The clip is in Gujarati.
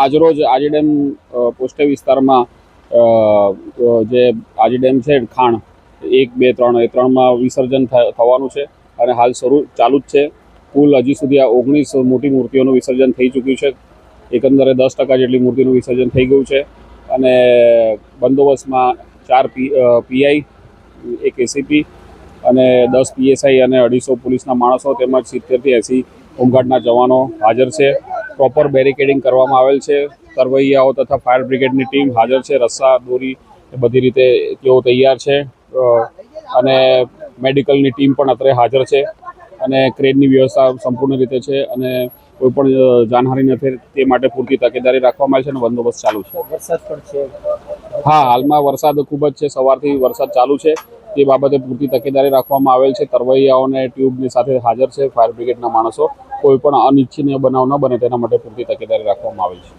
આજરોજ આજી ડેમ પોસ્ટે વિસ્તારમાં જે આજી ડેમ છે, ખાણ, એક, બે, ત્રણ, એ ત્રણમાં વિસર્જન થવાનું છે અને હાલ શરૂ, ચાલુ જ છે. કુલ હજી સુધી આ ઓગણીસ મોટી મૂર્તિઓનું વિસર્જન થઈ ચૂક્યું છે. એકંદરે દસ ટકા જેટલી મૂર્તિનું વિસર્જન થઈ ગયું છે. અને બંદોબસ્તમાં ચાર પી પીઆઈ, એક એસીપી અને દસ પીએસઆઈ અને અઢીસો પોલીસના માણસો તેમજ સિત્તેરથી એંસી હોમગાર્ડના જવાનો હાજર છે. પ્રોપર બેરિકેડિંગ કરવામાં આવેલ છે. તરવૈયાઓ તથા ફાયર બ્રિગેડની ટીમ હાજર છે. રસ્સા દોરી બધી રીતે તેઓ તૈયાર છે. અને મેડિકલની ટીમ પણ અત્રે હાજર છે. અને ક્રેનની વ્યવસ્થા સંપૂર્ણ રીતે છે અને કોઈ પણ જાનહાનિ નથી તે માટે પૂરતી તકેદારી રાખવામાં આવી છે અને બંદોબસ્ત ચાલુ છે. વરસાદ પણ છે. હા હાલમાં વરસાદ ખૂબ જ છે. સવારથી વરસાદ ચાલુ છે. તે બાબતે પૂરતી તકેદારી રાખવામાં આવેલ છે. તરવૈયાઓને ટ્યુબની સાથે હાજર છે ફાયર બ્રિગેડના માણસો. કોઈ પણ અનિચ્છનીય બનાવ ન બને તેના માટે પૂરતી તકેદારી રાખવામાં આવેલ છે.